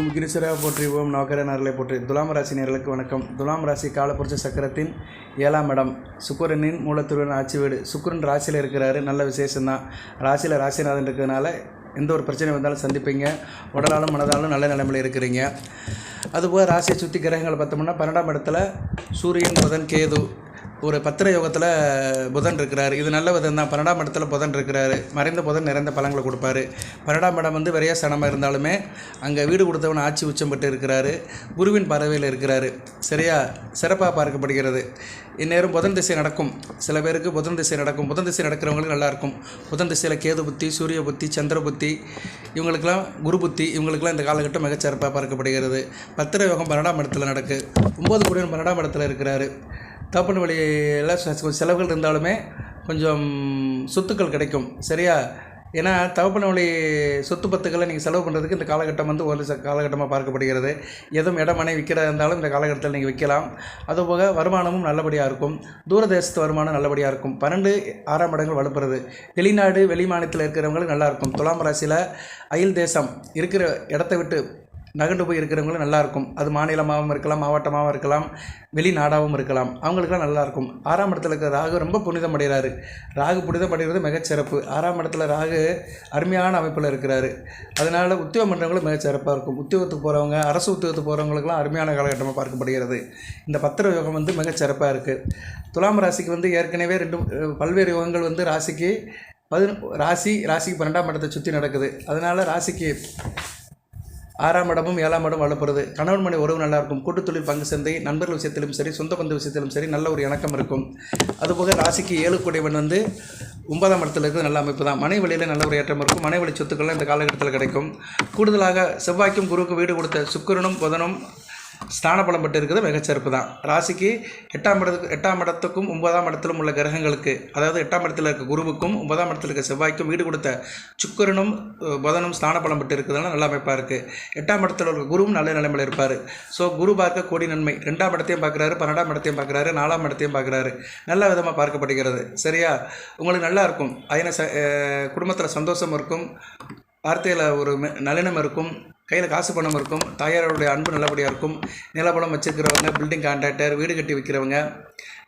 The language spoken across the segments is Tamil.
ஓம் கிரிசரா போற்றி ஓம் நவகர நரலை போற்றி. துலாம் ராசி நேர்களுக்கு வணக்கம். துலாம் ராசி காலப்புரட்சி சக்கரத்தின் ஏழாம் இடம். சுக்கிரனின் மூலத்துடன் ஆட்சி வீடு. சுக்கிரன் ராசியில் இருக்கிறாரு. நல்ல விசேஷம்தான். ராசியில் ராசிநாதன் இருக்கிறதுனால எந்த ஒரு பிரச்சனை வந்தாலும் சந்திப்பீங்க. உடலாலும் மனதாலும் நல்ல நிலைமையில் இருக்கிறீங்க. அதுபோல் ராசியை சுற்றி கிரகங்களை பார்த்தோம்னா பன்னெண்டாம் இடத்துல சூரியன் புதன் கேது ஒரு பத்திர யோகத்தில் புதன் இருக்கிறார். இது நல்ல விதம் தான் பன்னெண்டாம் இடத்துல புதன் இருக்கிறாரு. மறைந்த புதன் நிறைந்த பழங்களை கொடுப்பாரு. பன்னெண்டாம் இடம் வந்து விரைய சனமாக இருந்தாலுமே அங்கே வீடு கொடுத்தவன் ஆட்சி உச்சம் பெற்று இருக்கிறாரு. குருவின் பறவையில் இருக்கிறாரு. சரியா? சிறப்பாக பார்க்கப்படுகிறது. இந்நேரம் புதன் திசை நடக்கும். சில பேருக்கு புதன் திசை நடக்கும். புதன் திசை நடக்கிறவங்களுக்கு நல்லாயிருக்கும் புதன் திசையில் கேது புத்தி சூரிய புத்தி சந்திர புத்தி இவங்களுக்கெல்லாம் குரு புத்தி இவங்களுக்கெல்லாம் இந்த காலகட்டம் மிகச்சிறப்பாக பார்க்கப்படுகிறது. பத்திர யோகம் பன்னெண்டாம் இடத்துல நடக்கு. ஒம்பது குருவின் பன்னெண்டாம் இடத்துல இருக்கிறாரு. தகப்பன் வழியில் கொஞ்சம் செலவுகள் இருந்தாலுமே கொஞ்சம் சொத்துக்கள் கிடைக்கும். சரியா? ஏன்னா தகப்பன வழி சொத்து பத்துக்களை நீங்கள் செலவு பண்ணுறதுக்கு இந்த காலகட்டம் வந்து ஒரு காலகட்டமாக பார்க்கப்படுகிறது. எதுவும் இடம் மனை விற்கிறதா இருந்தாலும் இந்த காலகட்டத்தில் நீங்கள் விற்கலாம். அதுபோக வருமானமும் நல்லபடியாக இருக்கும். தூரதேசத்து வருமானம் நல்லபடியாக இருக்கும். பன்னெண்டு ஆறாம் இடங்கள் வலுப்புறது. வெளிநாடு வெளி மாநிலத்தில் இருக்கிறவங்களுக்கு நல்லாயிருக்கும் துலாம் ராசியில் அயல் தேசம் இருக்கிற இடத்த விட்டு நகண்டு போய் இருக்கிறவங்களும் நல்லாயிருக்கும். அது மாநிலமாகவும் இருக்கலாம் மாவட்டமாகவும் இருக்கலாம் வெளிநாடாகவும் இருக்கலாம். அவங்களுக்குலாம் நல்லாயிருக்கும். ஆறாம் இடத்துல இருக்கிற ராகு ரொம்ப புனிதம் அடைகிறாரு ராகு புனிதம் அடைகிறது மிகச்சிறப்பு. ஆறாம் இடத்துல ராகு அருமையான அமைப்பில் இருக்கிறாரு. அதனால் உத்தியோகம் பண்ணுறவங்களும் மிகச்சிறப்பாக இருக்கும். உத்தியோகத்துக்கு போகிறவங்க அரசு உத்தியோகத்துக்கு போகிறவங்களுக்குலாம் அருமையான காலகட்டமாக பார்க்கப்படுகிறது. இந்த பத்திர யோகம் வந்து மிகச்சிறப்பாக இருக்குது துலாம் ராசிக்கு வந்து ஏற்கனவே ரெண்டு பல்வேறு யோகங்கள் வந்து ராசிக்கு பதின ராசி ராசிக்கு பன்னெண்டாம் இடத்தை சுற்றி நடக்குது. அதனால் ராசிக்கு ஆறாம் இடமும் ஏழாம் இடம் வளர்ப்புறது கணவன் மனை உறவு நல்லா இருக்கும். கூட்டுத் தொழில் பங்கு சந்தை நண்பர்கள் விஷயத்திலும் சரி சொந்த பந்து விஷயத்திலும் சரி நல்ல ஒரு இணக்கம் இருக்கும். அதுபோக ராசிக்கு ஏழு கூடைவன் வந்து ஒன்பதாம் இடத்துல இருக்கிறது நல்ல அமைப்பு தான். மனை வழியில் நல்ல ஒரு ஏற்றம் இருக்கும். மனை வழி சொத்துக்கள்லாம் இந்த காலகட்டத்தில் கிடைக்கும். கூடுதலாக செவ்வாய்க்கும் குருவுக்கும் வீடு கொடுத்த சுக்கிரனும் புதனும் ஸ்தான பலம் பெற்று இருக்கிறது மிகச்சிறப்பு தான். ராசிக்கு எட்டாம் இடத்துக்கு எட்டாம் இடத்துக்கும் ஒன்பதாம் இடத்திலும் உள்ள கிரகங்களுக்கு அதாவது எட்டாம் இடத்தில் இருக்க குருவுக்கும் ஒன்பதாம் இடத்தில் இருக்க செவ்வாய்க்கும் வீடு கொடுத்த சுக்கரனும் புதனும் ஸ்தான பலம் பெற்று இருக்கிறதுனால நல்ல அமைப்பாக இருக்குது எட்டாம் இடத்தில் இருக்க குருவும் நல்ல நிலைமையில் இருப்பார். ஸோ குரு பார்க்க கோடி நன்மை. ரெண்டாம் இடத்தையும் பார்க்குறாரு பன்னெண்டாம் இடத்தையும் பார்க்குறாரு நாலாம் இடத்தையும் பார்க்குறாரு. நல்ல விதமாக பார்க்கப்படுகிறது. சரியா? உங்களுக்கு நல்லா இருக்கும். அதன ச குடும்பத்தில் சந்தோஷம் இருக்கும். வார்த்தையில் ஒரு நளினம் இருக்கும். கையில் காசு பணம் இருக்கும். தாயாரோடைய அன்பு நல்லபடியாக இருக்கும். நிலப்படம் வச்சிருக்கிறவங்க பில்டிங் கான்ட்ராக்டர் வீடு கட்டி விற்கிறவங்க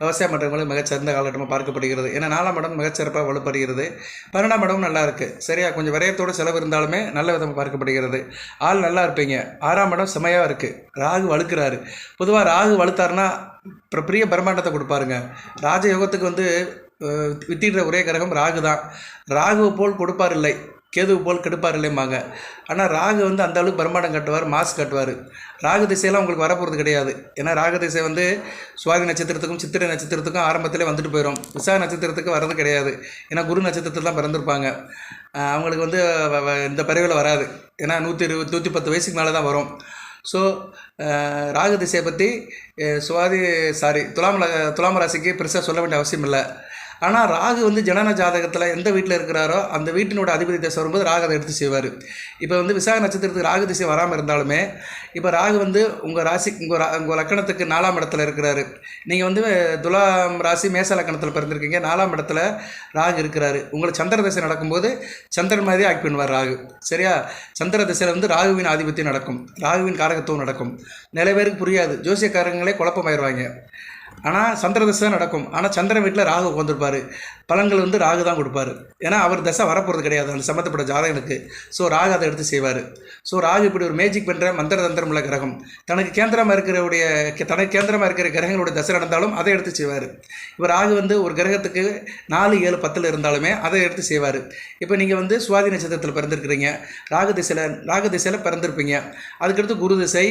விவசாயம் பண்ணுறவங்களும் மிகச்சிறந்த காலகட்டமாக பார்க்கப்படுகிறது. ஏன்னா நாலாம் இடம் மிகச்சிறப்பாக வலுப்படுகிறது பன்னெண்டாம் இடமும் நல்லா இருக்குது சரியா? கொஞ்சம் விரயத்தோட செலவு இருந்தாலுமே நல்ல விதமாக பார்க்கப்படுகிறது. ஆள் நல்லா இருப்பீங்க. ஆறாம் இடம் செமையாக இருக்குது ராகு வலுக்கிறாரு. பொதுவாக ராகு வலுத்தாருன்னா அப்புறம் பெரிய பிரம்மாண்டத்தை கொடுப்பாருங்க. ராஜயோகத்துக்கு வந்து வித்திடுற ஒரே கிரகம் ராகு தான் ராகுவை போல் கொடுப்பார் இல்லை. கேதுவு போல் கெடுப்பார் இல்லைம்பாங்க ஆனால் ராகு வந்து அந்த அளவுக்கு பிரம்மாண்டம் கட்டுவார் மாசு கட்டுவார். ராகு திசையெல்லாம் உங்களுக்கு வரப்போகிறது கிடையாது. ஏன்னா ராகு திசை வந்து சுவாதி நட்சத்திரத்துக்கும் சித்திரை நட்சத்திரத்துக்கும் ஆரம்பத்திலே வந்துட்டு போயிடும் விசா நட்சத்திரத்துக்கு வர்றது கிடையாது. ஏன்னா குரு நட்சத்திரத்தில் தான் பிறந்திருப்பாங்க. அவங்களுக்கு வந்து வ- வ- இந்த பறவையில் வராது. ஏன்னா நூற்றி இருபது நூற்றி பத்து வயசுக்கு மேலே தான் வரும். ஸோ ராகு திசையை பற்றி சுவாதி சாரி துலாம் துலாம துலாம் ராசிக்கு பெருசாக சொல்ல வேண்டிய அவசியம் இல்லை. ஆனால் ராகு வந்து ஜனன ஜாதகத்தில் எந்த வீட்டில் இருக்கிறாரோ அந்த வீட்டினோட அதிபதி திசை வரும்போது ராகு அதை எடுத்து செய்வார். இப்போ வந்து விசாக நட்சத்திரத்துக்கு ராகு திசை வராமல் இருந்தாலுமே இப்போ ராகு வந்து உங்கள் ராசி உங்கள் ரா உங்கள் லக்கணத்துக்கு நாலாம் இடத்துல இருக்கிறாரு. நீங்கள் வந்து துலாம் ராசி மேச லக்கணத்தில் பிறந்திருக்கீங்க நாலாம் இடத்துல ராகு இருக்கிறாரு. உங்களை சந்திர திசை நடக்கும்போது சந்திரன் மாதிரி ஆக்கி பண்ணுவார் ராகு. சரியா? சந்திர திசையில் வந்து ராகுவின் ஆதிபத்தியம் நடக்கும். ராகுவின் காரகத்துவம் நடக்கும். நிறைய பேருக்கு புரியாது. ஜோசியக்காரங்களே குழப்பமாயிருவாங்க. ஆனால் சந்திர தசை தான் நடக்கும். ஆனால் சந்திரன் வீட்டில் ராகு உட்காந்துருப்பார் பலன்கள் வந்து ராகு தான் கொடுப்பாரு. ஏன்னா அவர் தசை வரப்போகிறது கிடையாது. அந்த சம்மந்தப்பட்ட ஜாதகனுக்கு. ஸோ ராகு அதை எடுத்து செய்வார். ஸோ ராகு இப்படி ஒரு மேஜிக் பண்ணுற மந்திர தந்திரம் உள்ள கிரகம். தனக்கு கேந்திரமாக இருக்கிறவுடைய தனக்கு கேந்திரமாக இருக்கிற கிரகங்களுடைய தசை நடந்தாலும் அதை எடுத்து செய்வார். இப்போ ராகு வந்து ஒரு கிரகத்துக்கு நாலு ஏழு பத்தில் இருந்தாலுமே அதை எடுத்து செய்வார். இப்போ நீங்கள் வந்து சுவாதி நட்சத்திரத்தில் பிறந்திருக்கிறீங்க. ராகு திசையில் ராகு திசையில் பிறந்திருப்பீங்க. அதுக்கடுத்து குரு திசை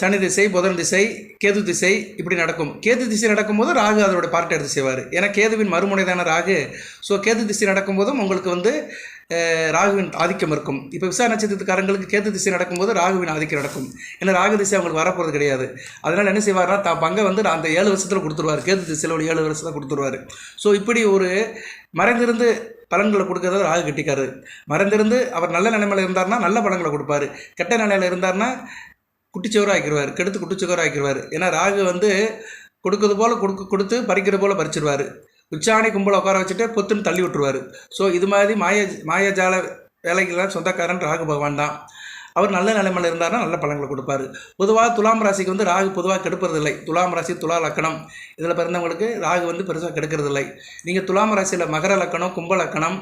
சனி திசை புதன் திசை கேது திசை இப்படி நடக்கும். கேது திசை நடக்கும்போது ராகு அதோட பார்ட்டை எடுத்து செய்வார். ஏன்னா கேதுவின் மறுமுனை தானே ராகு. ஸோ கேது திசை நடக்கும்போதும் உங்களுக்கு வந்து ராகுவின் ஆதிக்கம் இருக்கும். இப்போ விசா நட்சத்திரத்துக்காரங்களுக்கு கேது திசை நடக்கும்போது ராகுவின் ஆதிக்கம் நடக்கும். ஏன்னா ராகு திசை அவங்களுக்கு வரப்போகிறது கிடையாது. அதனால் என்ன செய்வார்னா தான் பங்கை வந்து அந்த ஏழு வருஷத்தில் கொடுத்துருவார். கேது திசையில் ஒரு ஏழு வருஷத்தில் கொடுத்துருவார். ஸோ இப்படி ஒரு மறைந்திருந்து பலன்களை கொடுக்கறத ராகு கட்டிக்காரு. மறைந்திருந்து அவர் நல்ல நிலைமையில் இருந்தார்னா நல்ல பலன்களை கொடுப்பாரு. கெட்ட நிலையில் இருந்தார்னா குட்டிச்சுவராக ஆக்கிடுவார் கெடுத்து குட்டிச்சுவராக ஆக்கிடுவார் ஏன்னா ராகு வந்து கொடுக்கறது போல் கொடுக்க கொடுத்து பறிக்கிறது போல் பறிச்சிருவார். உச்சாணி கும்பலை உட்கார வச்சுட்டு பொத்துன்னு தள்ளி விட்டுருவார். ஸோ இது மாதிரி மாய மாயஜால வேலைக்கெல்லாம் சொந்தக்காரன் ராகு பகவான் தான். அவர் நல்ல நிலைமையில் இருந்தாருன்னா நல்ல பலன்களை கொடுப்பாரு. பொதுவாக துலாம் ராசிக்கு வந்து ராகு பொதுவாக கெடுப்பதில்லை. துலாம் ராசி துலா லக்கணம். இதில் பிறந்தவங்களுக்கு ராகு வந்து பெருசாக கெடுக்கிறதில்லை. நீங்கள் துலாம் ராசியில் மகர லக்கணம் கும்ப லக்கணம்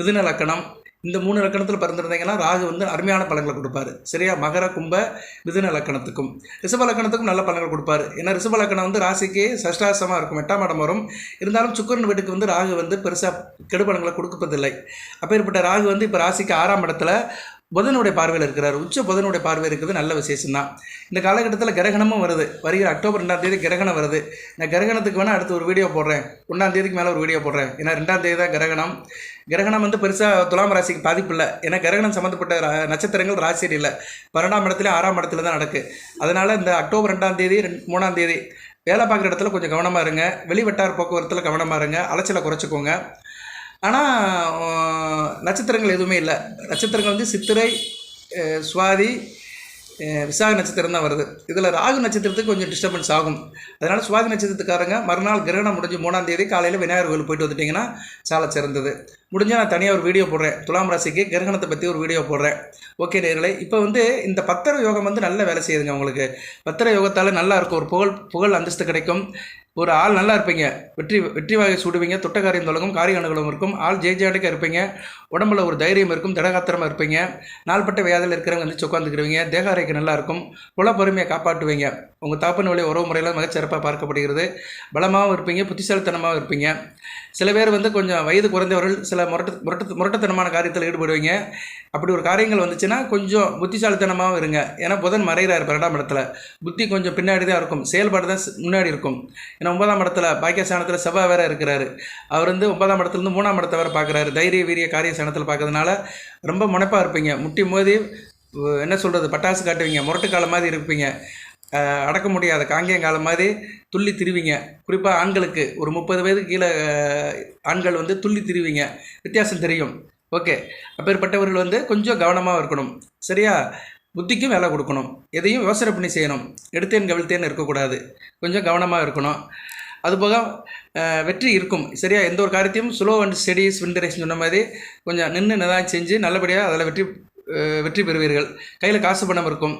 மிதுன லக்கணம் இந்த மூணு லக்கணத்தில் பிறந்திருந்தீங்கன்னா ராகு வந்து அருமையான பலன்களை கொடுப்பாரு. சரியா? மகர கும்ப மிதுன லக்கணத்துக்கும் ரிஷப லக்கணத்துக்கும் நல்ல பலன்கள் கொடுப்பாரு. ஏன்னா ரிஷப லக்கணம் வந்து ராசிக்கு சஷ்டாசமாக இருக்கும். எட்டாம் இடம் வரும். இருந்தாலும் சுக்கரன் வீட்டுக்கு வந்து ராகு வந்து பெருசாக கெடுபலங்களை கொடுப்பதில்லை அப்பேற்பட்ட ராகு வந்து இப்போ ராசிக்கு ஆறாம் இடத்துல புதனுடைய பார்வையில் இருக்கிறார். உச்ச புதனுடைய பார்வை இருக்கிறது நல்ல விசேஷம் தான் இந்த காலகட்டத்தில் கிரகணமும் வருது. வருகிற அக்டோபர் ரெண்டாம் தேதி கிரகணம் வருது. நான் கிரகணத்துக்கு வேணால் அடுத்து ஒரு வீடியோ போடுறேன். ஒன்றாம் தேதிக்கு மேலே ஒரு வீடியோ போடுறேன். ஏன்னா ரெண்டாம் தேதி தான் கிரகணம். கிரகணம் வந்து பெருசாக துலாம் ராசிக்கு பாதிப்பு இல்லை. ஏன்னா கிரகணம் சம்மந்தப்பட்ட நட்சத்திரங்கள் ராசியில் இல்லை. பன்னெண்டாம் இடத்துல ஆறாம் இடத்துல தான் நடக்கு. அதனால் இந்த அக்டோபர் ரெண்டாம் தேதி ரெண்டு மூணாம் தேதி வேலை பார்க்குற இடத்துல கொஞ்சம் கவனமாக இருங்க. வெளிவட்டார போக்குவரத்தில் கவனமாக இருங்க. அலைச்சலை குறைச்சிக்கோங்க. ஆனால் நட்சத்திரங்கள் எதுவுமே இல்லை. நட்சத்திரங்கள் வந்து சித்திரை சுவாதி விசாக நட்சத்திரம் தான் வருது. இதில் ராகு நட்சத்திரத்துக்கு கொஞ்சம் டிஸ்டர்பன்ஸ் ஆகும். அதனால் சுவாதி நட்சத்திரத்துக்காரங்க மறுநாள் கிரகணம் முடிஞ்சு மூணாம் தேதி காலையில் விநாயகர் கோயில் போயிட்டு வந்துட்டிங்கன்னா சால சிறந்தது. முடிஞ்சால் நான் தனியாக ஒரு வீடியோ போடுறேன். துலாம் ராசிக்கு கிரகணத்தை பற்றி ஒரு வீடியோ போடுறேன். ஓகே நேர்களை இப்போ வந்து இந்த பத்திர யோகம் வந்து நல்ல வேலை செய்யுதுங்க உங்களுக்கு. பத்திர யோகத்தால் நல்லா இருக்கும். ஒரு புகழ் புகழ் அந்தஸ்து கிடைக்கும். ஒரு ஆள் நல்லா இருப்பீங்க. வெற்றி வெற்றி வாகை சூடுவீங்க. தொட்ட காரியம் காரிய அணுகலும் இருக்கும். ஆள் ஜெய ஜெயடிக்க இருப்பீங்க. உடம்புல ஒரு தைரியம் இருக்கும். திடகாத்திரமாக இருப்பீங்க. நாள்பட்ட வியாதியில் இருக்கிறவங்க வந்து உட்காந்துக்கிறவங்க தேக ஆரோக்கியம் நல்லா இருக்கும். குல பொறுமையை காப்பாற்றுவீங்க. உங்கள் தாப்பன் வழி உறவு முறையில் மிகச்சிறப்பாக பார்க்கப்படுகிறது. பலமாகவும் இருப்பீங்க. புத்திசாலித்தனமாகவும் இருப்பீங்க. சில பேர் வந்து கொஞ்சம் வயது குறைந்தவர்கள் சில முரட்டு முரட்டு முரட்டத்தனமான காரியத்தில் ஈடுபடுவீங்க. அப்படி ஒரு காரியங்கள் வந்துச்சுன்னா கொஞ்சம் புத்திசாலித்தனமாகவும் இருங்க. ஏன்னா புதன் மறைகிறார் ரெண்டாம் இடத்துல. புத்தி கொஞ்சம் பின்னாடி தான் இருக்கும். செயல்பாடு தான் முன்னாடி இருக்கும். ஏன்னா ஒன்பதாம் இடத்துல பாக்கியஸ்தானத்தில் செவ்வாய் வேற இருக்கிறாரு. அவர் வந்து ஒன்பதாம் இடத்துலேருந்து மூணாம் இடத்த வேறு பார்க்குறாரு. தைரிய வீரிய காரிய ஸ்தானத்தில் பார்க்கறதுனால ரொம்ப முனைப்பாக இருப்பீங்க. முட்டி மோதி என்ன சொல்கிறது பட்டாசு காட்டுவீங்க. முரட்டுக்கால மாதிரி இருப்பீங்க. அடக்க முடியாத காங்கேயங்காலம் மாதிரி துள்ளி திருவிங்க. குறிப்பாக ஆண்களுக்கு ஒரு முப்பது வயது கீழே ஆண்கள் வந்து துள்ளி திருவிங்க. வித்தியாசம் தெரியும். ஓகே. அப்பேற்பட்டவர்கள் வந்து கொஞ்சம் கவனமாக இருக்கணும். சரியா? புத்திக்கும் வேலை கொடுக்கணும். எதையும் யோசனை பண்ணி செய்யணும். எடுத்தேன் கவிழ்த்தேன் இருக்கக்கூடாது. கொஞ்சம் கவனமாக இருக்கணும். அதுபோக வெற்றி இருக்கும். சரியா? எந்த ஒரு காரியத்தையும் ஸ்லோ அண்ட் ஸ்டடிஸ் விண்டரேஷன் சொன்ன மாதிரி கொஞ்சம் நின்று நிதானம் செஞ்சு நல்லபடியாக அதில் வெற்றி வெற்றி பெறுவீர்கள். கையில் காசு பணம் இருக்கும்.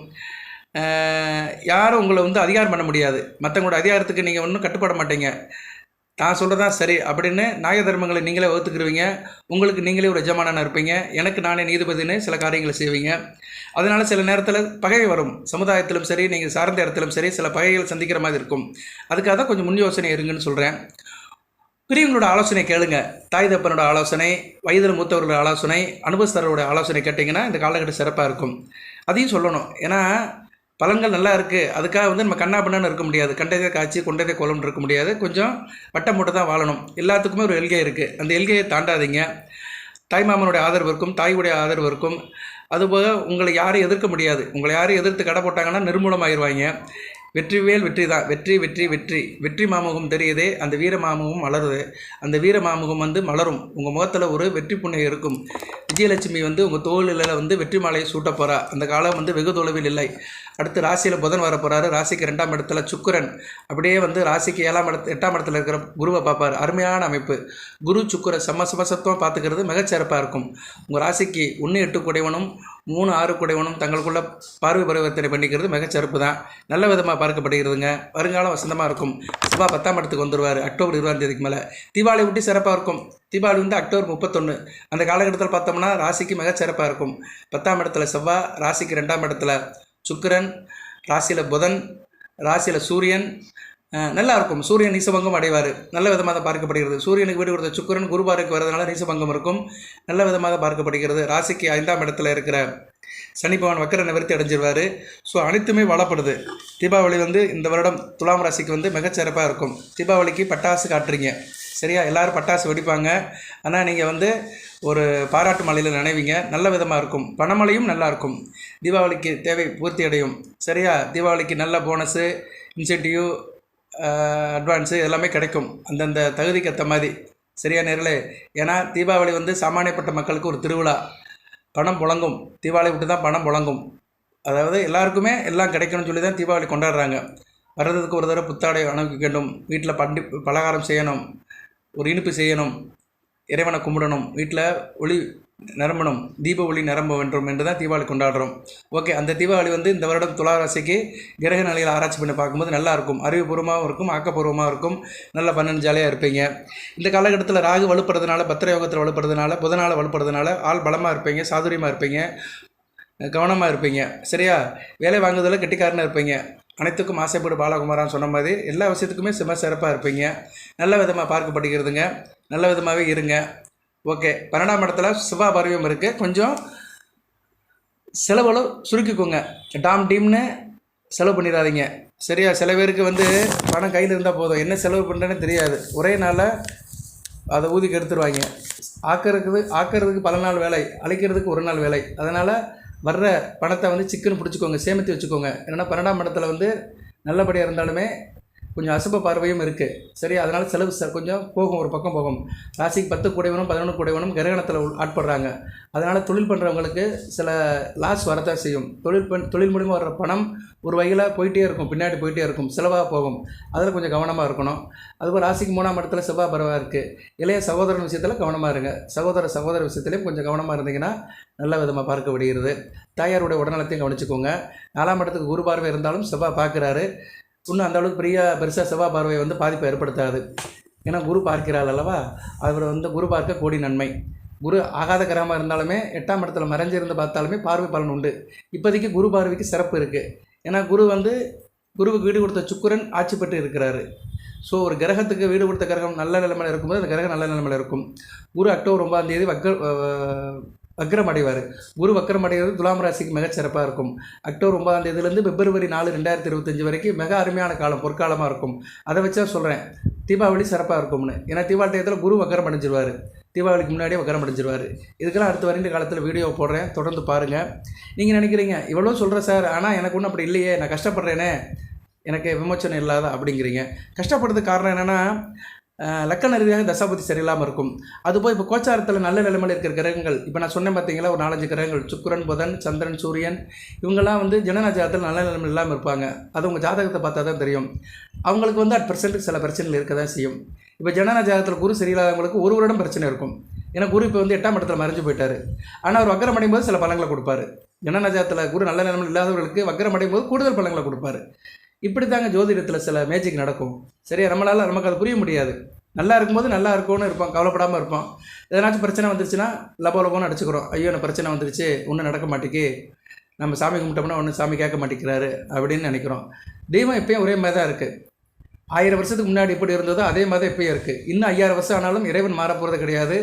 யாரும் உங்களை வந்து அதிகாரம் பண்ண முடியாது. மற்றவங்களோட அதிகாரத்துக்கு நீங்கள் ஒன்றும் கட்டுப்பட மாட்டீங்க. நான் சொல்கிறதா சரி அப்படின்னு நியாய தர்மங்களை நீங்களே வகுத்துக்கிருவீங்க. உங்களுக்கு நீங்களே ஒரு எஜமானனா இருப்பீங்க. எனக்கு நானே நீதிபதினு சில காரியங்களை செய்வீங்க. அதனால் சில நேரத்தில் பகை வரும். சமுதாயத்திலும் சரி நீங்கள் சார்ந்த இடத்திலும் சரி சில பகைகள் சந்திக்கிற மாதிரி இருக்கும். அதுக்காக தான் கொஞ்சம் முன் யோசனை இருங்கன்னு சொல்கிறேன் பெரியவங்களோட ஆலோசனை கேளுங்க. தாய் தப்பனோட ஆலோசனை வயதில் மூத்தவர்களோட ஆலோசனை அனுபவஸ்தரோட ஆலோசனை கேட்டிங்கன்னா இந்த காலகட்டம் சிறப்பாக இருக்கும். அதையும் சொல்லணும். ஏன்னா பலன்கள் நல்லா இருக்குது அதுக்காக வந்து நம்ம கண்ணா பண்ணான்னு இருக்க முடியாது. கண்டதே காய்ச்சி கொண்டதே கோலம்னு இருக்க முடியாது. கொஞ்சம் வட்டம் போட்டு தான் வாழணும். எல்லாத்துக்குமே ஒரு எல்கை இருக்குது அந்த எல்கையை தாண்டாதீங்க. தாய்மாமனுடைய ஆதரவு இருக்கும். தாயுடைய ஆதரவு இருக்கும். அதுபோக உங்களை யாரும் எதிர்க்க முடியாது. உங்களை யாரும் எதிர்த்து கடை போட்டாங்கன்னா நிர்மூலமாயிருவாங்க வெற்றிவேல் வெற்றி தான். வெற்றி வெற்றி வெற்றி. வெற்றி மாமுகம் தெரியுதே. அந்த வீர மாமுகம் மலருது. அந்த வீர மாமுகம் வந்து மலரும். உங்கள் முகத்தில் ஒரு வெற்றி புண்ணை இருக்கும். விஜயலட்சுமி வந்து உங்கள் தோளில் வந்து வெற்றி மாலையை சூட்ட போகிறா அந்த காலம் வந்து வெகு தொலைவில் இல்லை. அடுத்து ராசியில் புதன் வர போகிறாரு ராசிக்கு ரெண்டாம் இடத்துல சுக்கிரன். அப்படியே வந்து ராசிக்கு ஏழாம் இடத்து எட்டாம் இடத்துல இருக்கிற குருவை பார்ப்பார். அருமையான அமைப்பு. குரு சுக்கிர சம சமசத்துவம் பார்த்துக்கிறது மிகச்சிறப்பாக இருக்கும். உங்கள் ராசிக்கு ஒன்று எட்டு குடைவனும் மூணு ஆறு குடைவனும் தங்களுக்குள்ள பார்வை பரிவர்த்தனை பண்ணிக்கிறது மிகச்சிறப்பு தான். நல்ல விதமாக பார்க்கப்படுகிறதுங்க. வருங்காலம் வசந்தமாக இருக்கும். சிவா பத்தாம் இடத்துக்கு வந்துடுவார் அக்டோபர் இருபதாம் தேதிக்கு மேலே. தீபாவளி விட்டு சிறப்பாக இருக்கும். தீபாவளி வந்து அக்டோபர் முப்பத்தொன்று அந்த காலகட்டத்தில் பார்த்தோம்னா ராசிக்கு மிகச்சிறப்பாக இருக்கும். பத்தாம் இடத்துல செவ்வாய் ராசிக்கு ரெண்டாம் இடத்துல சுக்கிரன் ராசியில் புதன் ராசியில் சூரியன் நல்லா இருக்கும் சூரியன் நீசபங்கம் அடைவார். நல்ல விதமாக தான் பார்க்கப்படுகிறது. சூரியனுக்கு வீடு கொடுத்த சுக்கிரன் குருபாருக்கு வரதுனால நீசபங்கம் இருக்கும். நல்ல விதமாக பார்க்கப்படுகிறது. ராசிக்கு ஐந்தாம் இடத்துல இருக்கிற சனி பகவான் வக்கர நிவர்த்தி அடைஞ்சிருவார். ஸோ அனைத்துமே வளப்படுது. தீபாவளி வந்து இந்த வருடம் துலாம் ராசிக்கு வந்து மிகச்சிறப்பாக இருக்கும். தீபாவளிக்கு பட்டாசு காட்டுறீங்க. சரியா? எல்லாரும் பட்டாசு வெடிப்பாங்க. ஆனால் நீங்கள் வந்து ஒரு பாராட்டு மலையில் நினைவீங்க. நல்ல விதமாக இருக்கும். பணமழையும் நல்லாயிருக்கும் தீபாவளிக்கு தேவை பூர்த்தி அடையும். சரியா? தீபாவளிக்கு நல்ல போனஸு இன்சென்டிவ் அட்வான்ஸு எல்லாமே கிடைக்கும். அந்தந்த தகுதிக்கு ஏற்ற மாதிரி. சரியா நேரில் ஏன்னா தீபாவளி வந்து சாமானியப்பட்ட மக்களுக்கு ஒரு திருவிழா. பணம் புழங்கும். தீபாவளி விட்டு தான் பணம் புழங்கும். அதாவது எல்லாருக்குமே எல்லாம் கிடைக்கணும்னு சொல்லி தான் தீபாவளி கொண்டாடுறாங்க. வர்றதுக்கு ஒரு தடவை புத்தாடை அனுப்ப வேண்டும் வீட்டில் பண்டி பலகாரம் செய்யணும். ஒரு இனிப்பு செய்யணும் இறைவனை கும்பிடணும் வீட்டில் ஒளி நிரம்பணும் தீப ஒளி நிரம்ப வேண்டும் என்று தான் தீபாவளி கொண்டாடுறோம். ஓகே அந்த தீபாவளி வந்து இந்த வருடம் துளாராசிக்கு கிரக நிலையில் ஆராய்ச்சி பண்ணி பார்க்கும்போது நல்லா இருக்கும். அறிவுபூர்வமாகவும் இருக்கும் ஆக்கப்பூர்வமாக இருக்கும். நல்லா பன்னெண்டு ஜாலியாக இருப்பீங்க. இந்த காலகட்டத்தில் ராகு வலுப்படுறதுனால பத்திர யோகத்தில் வலுப்படுறதுனால புதனால் வலுப்படுறதுனால ஆள் பலமாக இருப்பீங்க சாதுரியமாக இருப்பீங்க கவனமாக இருப்பீங்க. சரியா? வேலை வாங்குவதில் கெட்டிக்காரனாக இருப்பீங்க. அனைத்துக்கும் ஆசைப்படு பாலகுமாரான்னு சொன்ன மாதிரி எல்லா விஷயத்துக்குமே சிம சிறப்பாக இருப்பீங்க. நல்ல விதமாக பார்க்கப்படுகிறதுங்க நல்ல விதமாகவே இருங்க. ஓகே. பன்னெண்டாம் இடத்துல சிவா பருவம் இருக்குது கொஞ்சம் செலவளவு சுருக்கிக்கோங்க. டாம் டீம்னு செலவு பண்ணிடாதீங்க. சரியா? சில பேருக்கு வந்து பணம் கையில் இருந்தால் போதும். என்ன செலவு பண்ணுறேன்னு தெரியாது. ஒரே நாளில் அதை ஊதிக்கு எடுத்துருவாங்க. ஆக்கிறதுக்கு ஆக்கிறதுக்கு பல நாள் வேலை அழிக்கிறதுக்கு ஒரு நாள் வேலை. அதனால் வர்ற பணத்தை வந்து சிக்கன் பிடிச்சிக்கோங்க சேமித்து வச்சுக்கோங்க. ஏன்னா பன்னெண்டாம் இடத்துல வந்து நல்லபடியாக இருந்தாலுமே கொஞ்சம் அசுப பார்வையும் இருக்குது சரி அதனால் செலவு கொஞ்சம் போகும் ஒரு பக்கம் போகும். ராசிக்கு பத்து கூடைவனும் பதினொன்று கூடைவனும் கிரகணத்தில் ஆட்படுறாங்க. அதனால் தொழில் பண்ணுறவங்களுக்கு சில லாஸ் வரதான் செய்யும். தொழில் பண் தொழில் மூலிமா வர்ற பணம் ஒரு வகையில் போயிட்டே இருக்கும் பின்னாடி போயிட்டே இருக்கும் செலவாக போகும். அதில் கொஞ்சம் கவனமாக இருக்கணும். அதுபோல் ராசிக்கு மூணாம் இடத்துல செவ்வாய் பரவாக இருக்குது இளைய சகோதரன் விஷயத்தில் கவனமாக இருங்க. சகோதர சகோதர விஷயத்துலேயும் கொஞ்சம் கவனமாக இருந்தீங்கன்னா நல்ல விதமாக பார்க்கப்படுகிறது தாயாருடைய உடல்நலத்தையும் கவனிச்சுக்கோங்க. நாலாம் இடத்துக்கு குரு பார்வை இருந்தாலும் செவ்வாய் பார்க்குறாரு. இன்னும் அந்த அளவுக்கு பெரிய பெருசாக செவ்வாய் பார்வை வந்து பாதிப்பை ஏற்படுத்தாது. ஏன்னா குரு பார்க்கிறாள் அல்லவா? அவர் வந்து குரு பார்க்க கோடி நன்மை. குரு ஆகாத கிரகமாக இருந்தாலுமே எட்டாம் இடத்துல மறைஞ்சிருந்து பார்த்தாலுமே பார்வை பலன் உண்டு. இப்போதைக்கு குரு பார்வைக்கு சிறப்பு இருக்குது ஏன்னா குரு வந்து குருவுக்கு வீடு கொடுத்த சுக்குரன் ஆட்சி பெற்று இருக்கிறாரு. ஸோ ஒரு கிரகத்துக்கு வீடு கொடுத்த கிரகம் நல்ல நிலைமையில் இருக்கும்போது அந்த கிரகம் நல்ல நிலைமையில் இருக்கும். குரு அக்டோபர் ஒன்பதாம் தேதி வக்க வக்ரம் அடைவார் குரு வக்ரம் அடைவது துலாம் ராசிக்கு மிகச்சிறப்பாக இருக்கும். அக்டோபர் ஒன்பதாம் தேதியிலேருந்து பிப்ரவரி நாலு ரெண்டாயிரத்தி இருபத்தஞ்சு வரைக்கும் மிக அருமையான காலம் பொற்காலமாக இருக்கும். அதை வச்சா சொல்கிறேன் தீபாவளி சிறப்பாக இருக்கும்னு. ஏன்னா தீபாவளி டயத்தில் குரு வக்ரம் அடைஞ்சிருவார் தீபாவளிக்கு முன்னாடியே வக்கரம் அடைஞ்சிருவார் இதுக்கெல்லாம் அடுத்த வரைந்த காலத்தில் வீடியோ போடுறேன் தொடர்ந்து பாருங்கள் நீங்கள் நினைக்கிறீங்க இவ்வளோ சொல்கிறேன் சார் ஆனால் எனக்கு ஒன்றும் அப்படி இல்லையே நான் கஷ்டப்படுறேனே எனக்கு விமோச்சனம் இல்லாத அப்படிங்கிறீங்க. கஷ்டப்படுறதுக்கு காரணம் என்னென்னா லக்கண ரீதியாக தசாபதி சரியில்லாமல் இருக்கும். அதுபோல் இப்போ கோச்சாரத்தில் நல்ல நிலைமையில் இருக்கிற கிரகங்கள் இப்போ நான் சொன்னேன் பார்த்தீங்களா ஒரு நாலஞ்சு கிரகங்கள் சுக்கரன் புதன் சந்திரன் சூரியன் இவங்கெல்லாம் வந்து ஜனநாஜாதத்தில் நல்ல நிலைமை இல்லாமல் இருப்பாங்க. அது உங்கள் ஜாதகத்தை பார்த்தா தான் தெரியும். அவங்களுக்கு வந்து அட் பர்சன்ட் சில பிரச்சனைகள் இருக்க தான் செய்யும். இப்போ ஜனன ஜாதகத்தில் குரு சரியில்லாதவங்களுக்கு ஒரு வருடம் பிரச்சனை இருக்கும். ஏன்னா குரு இப்போ வந்து எட்டாம் இடத்துல மறைஞ்சு போயிட்டார். ஆனால் அவர் வக்கரம் அடையும் போது சில பலங்களை கொடுப்பாரு. ஜனன ஜாதகத்தில் குரு நல்ல நிலைமை இல்லாதவர்களுக்கு வக்கரம் அடையும் போது கூடுதல் பலங்களை கொடுப்பாரு. இப்படி தாங்க ஜோதிடத்தில் சில மேஜிக் நடக்கும். சரியா? நம்மளால் நமக்கு அது புரிய முடியாது. நல்லா இருக்கும்போது நல்லா இருக்கும்னு இருப்போம் கவலைப்படாமல் இருப்போம். எதனாச்சும் பிரச்சனை வந்துருச்சுன்னா லபோ லபோன்னு அடிச்சுக்கிறோம். ஐயோ எனக்கு பிரச்சனை வந்துருச்சு ஒன்றும் நடக்க மாட்டேங்கு நம்ம சாமி கும்பிட்டோம்னா ஒன்றும் சாமி கேட்க மாட்டேங்கிறாரு அப்படின்னு நினைக்கிறோம். தெய்வம் எப்பயும் ஒரே மாதிரி தான் இருக்குது ஆயிரம் வருஷத்துக்கு முன்னாடி எப்படி இருந்ததோ அதே மாதிரி தான் இருக்குது இன்னும் ஐயாயிரம் வருஷம் ஆனாலும் இறைவன் மாறப்போகிறது கிடையாது.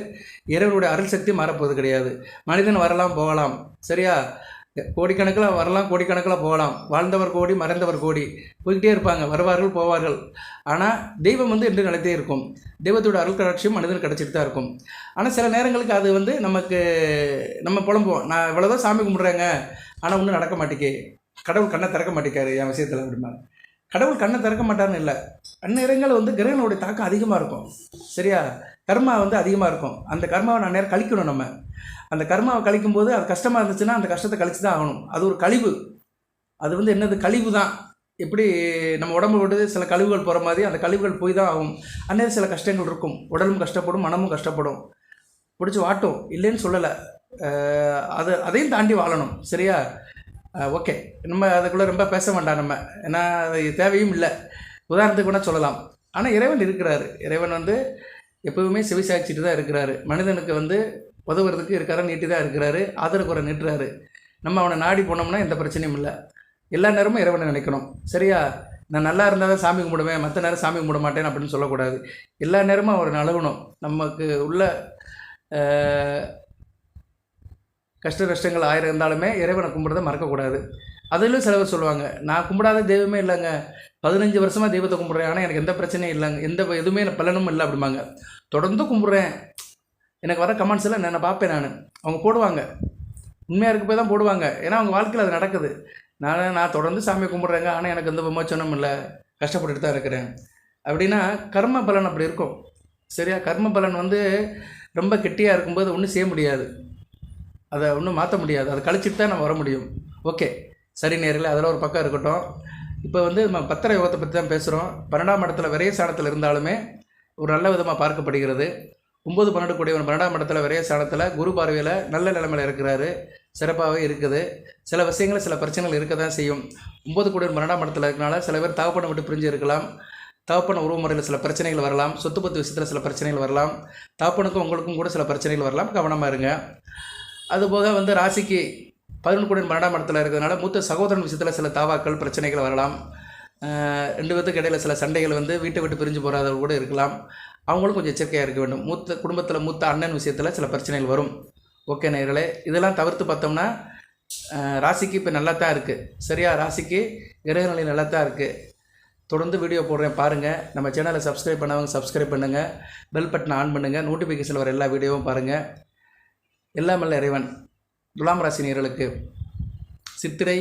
இறைவனுடைய அருள் சக்தி மாறப்போகிறது கிடையாது. மனிதன் வரலாம் போகலாம். சரியா? கோடிக்கணக்கில் வரலாம் கோடிக்கணக்கில் போகலாம். வாழ்ந்தவர் கோடி மறைந்தவர் கோடி. போய்கிட்டே இருப்பாங்க. வருவார்கள் போவார்கள். ஆனால் தெய்வம் வந்து என்று நிலைத்தே இருக்கும். தெய்வத்தோட அருள் கடாட்சியும் மனிதனுக்கு கிடச்சிட்டு தான் இருக்கும். ஆனால் சில நேரங்களுக்கு அது வந்து நமக்கு நம்ம புலம்புவோம். நான் இவ்வளோதான் சாமி கும்பிட்றேங்க. ஆனால் ஒன்றும் நடக்க மாட்டேக்கே. கடவுள் கண்ணை திறக்க மாட்டேக்காரு என் விஷயத்தில் அப்படிமா கடவுள் கண்ணை திறக்க மாட்டார்னு இல்லை. அந்நேரங்கள் வந்து கிரகணோடைய தாக்கம் அதிகமாக இருக்கும். சரியா? கர்மா வந்து அதிகமாக இருக்கும். அந்த கர்மாவை நான் நேரம் கழிக்கணும் நம்ம. அந்த கர்மாவை கழிக்கும் போது அது கஷ்டமாக இருந்துச்சுன்னா அந்த கஷ்டத்தை கழிச்சு தான் ஆகணும். அது ஒரு கழிவு. அது வந்து என்னது? கழிவு தான். எப்படி நம்ம உடம்பு விட்டு சில கழிவுகள் போகிற மாதிரி அந்த கழிவுகள் போய் தான் ஆகும். அந்நேரம் சில கஷ்டங்கள் இருக்கும். உடலும் கஷ்டப்படும் மனமும் கஷ்டப்படும். பிடிச்சி வாட்டும். இல்லைன்னு சொல்லலை. அது அதையும் தாண்டி வாழணும். சரியா? ஓகே. நம்ம அதுக்குள்ளே ரொம்ப பேச வேண்டாம் நம்ம. ஏன்னா அது தேவையும் இல்லை. உதாரணத்துக்கு கூட சொல்லலாம். ஆனால் இறைவன் இருக்கிறாரு. இறைவன் வந்து எப்போவுமே செவிசாய்ச்சிட்டு தான் இருக்கிறாரு. மனிதனுக்கு வந்து உதவுறதுக்கு இருக்கார நீட்டி தான் இருக்கிறாரு. ஆதரவு குறை நீட்டுறாரு நம்ம அவனை நாடி போனோம்னா எந்த பிரச்சனையும் இல்லை. எல்லா நேரமும் இறைவனை நினைக்கணும். சரியா? நான் நல்லா இருந்தால் தான் சாமி கும்பிடுவேன் மற்ற நேரம் சாமி கும்பிட மாட்டேன் அப்படின்னு சொல்லக்கூடாது. எல்லா நேரமும் அவரை நழுகணும் நமக்கு உள்ள கஷ்ட நஷ்டங்கள் ஆயிரம் இருந்தாலுமே இறைவனை கும்பிட்றத மறக்கக்கூடாது. அதிலும் சிலவர் சொல்லுவாங்க நான் கும்பிடாத தெய்வமே இல்லைங்க. பதினஞ்சு வருஷமாக தெய்வத்தை கும்பிட்றேன். ஆனால் எனக்கு எந்த பிரச்சனையும் இல்லைங்க. எந்த எதுவுமே எனக்கு பலனும் இல்லை அப்படிம்பாங்க. தொடர்ந்து கும்பிட்றேன். எனக்கு வர கமெண்ட்ஸ் எல்லாம் நான் பார்ப்பேன் நான். அவங்க போடுவாங்க. உண்மையாக இருக்க போய் தான் போடுவாங்க. ஏன்னா அவங்க வாழ்க்கையில் அது நடக்குது. நான் நான் தொடர்ந்து சாமியை கும்பிட்றேங்க. ஆனால் எனக்கு எந்த விமோச்சனும் இல்லை. கஷ்டப்பட்டுட்டு தான் இருக்கிறேன். அப்படின்னா கர்ம பலன் அப்படி இருக்கும். சரியா? கர்ம பலன் வந்து ரொம்ப கெட்டியாக இருக்கும்போது ஒன்றும் செய்ய முடியாது. அதை ஒன்றும் மாற்ற முடியாது. அதை கழிச்சிட்டு தான் நம்ம வர முடியும். ஓகே. சரி நேரில் அதில் ஒரு பக்கம் இருக்கட்டும். இப்போ வந்து நம்ம பத்திர யோகத்தை பற்றி தான் பேசுகிறோம் பன்னெண்டாம் இடத்துல விரைய சாணத்தில் இருந்தாலுமே ஒரு நல்ல விதமாக பார்க்கப்படுகிறது. ஒம்பது பன்னெண்டு கூடியவன் பன்னெண்டாம் இடத்துல விரைய ஸ்தானத்தில் குரு பார்வையில் நல்ல நிலைமையில் இருக்கிறாரு. சிறப்பாகவே இருக்குது. சில விஷயங்களில் சில பிரச்சனைகள் இருக்க தான் செய்யும். ஒம்பது கூடியவன் பன்னெண்டாம் இடத்துல இருக்கனால சில பேர் தகப்பனை விட்டு பிரிஞ்சு இருக்கலாம். தகப்பன உறவு முறையில் சில பிரச்சனைகள் வரலாம். சொத்து பத்து விஷயத்தில் சில பிரச்சனைகள் வரலாம். தகப்பனுக்கும் உங்களுக்கும் கூட சில பிரச்சனைகள் வரலாம். கவனமாக இருங்க. அதுபோக வந்து ராசிக்கு பதினொன்று கூட பன்னெண்டாம் இடத்துல இருக்கிறதுனால மூத்த சகோதரன் விஷயத்தில் சில தாவாக்கள் பிரச்சனைகள் வரலாம். ரெண்டு பேத்துக்கு இடையில் சில சண்டைகள் வந்து வீட்டை விட்டு பிரிஞ்சு போகிறவங்க கூட இருக்கலாம். அவங்களும் கொஞ்சம் எச்சரிக்கையாக இருக்க வேண்டும். மூத்த குடும்பத்தில் மூத்த அண்ணன் விஷயத்தில் சில பிரச்சனைகள் வரும். ஓகே நேர்களே இதெல்லாம் தவிர்த்து பார்த்தோம்னா ராசிக்கு இப்போ நல்லா தான் இருக்குது சரியா? ராசிக்கு கிரகநிலை நல்லா தான் இருக்குது தொடர்ந்து வீடியோ போடுறேன் பாருங்கள் நம்ம சேனலை சப்ஸ்கிரைப் பண்ணவங்க சப்ஸ்கிரைப் பண்ணுங்கள் பெல் பட்டனை ஆன் பண்ணுங்கள் நோட்டிஃபிகேஷன் வர எல்லா வீடியோவும் பாருங்கள் எல்லாமே இறைவன். துலாம் ராசி நேர்களுக்கு சித்திரை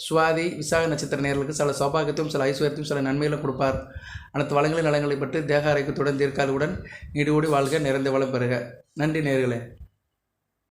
சுவாதி விசாக நட்சத்திர நேர்களுக்கு சில சௌபாகத்தையும் சில ஐஸ்வர்யத்தையும் சில நன்மைகளும் கொடுப்பார். அனைத்து வளங்களின் நலங்களை பற்றி தேக ஆரோக்கியத்துடன் தீர்க்காலுடன் நீடுகூடி வாழ்க நிறைந்த வளம் பெறுக. நன்றி நேர்களே.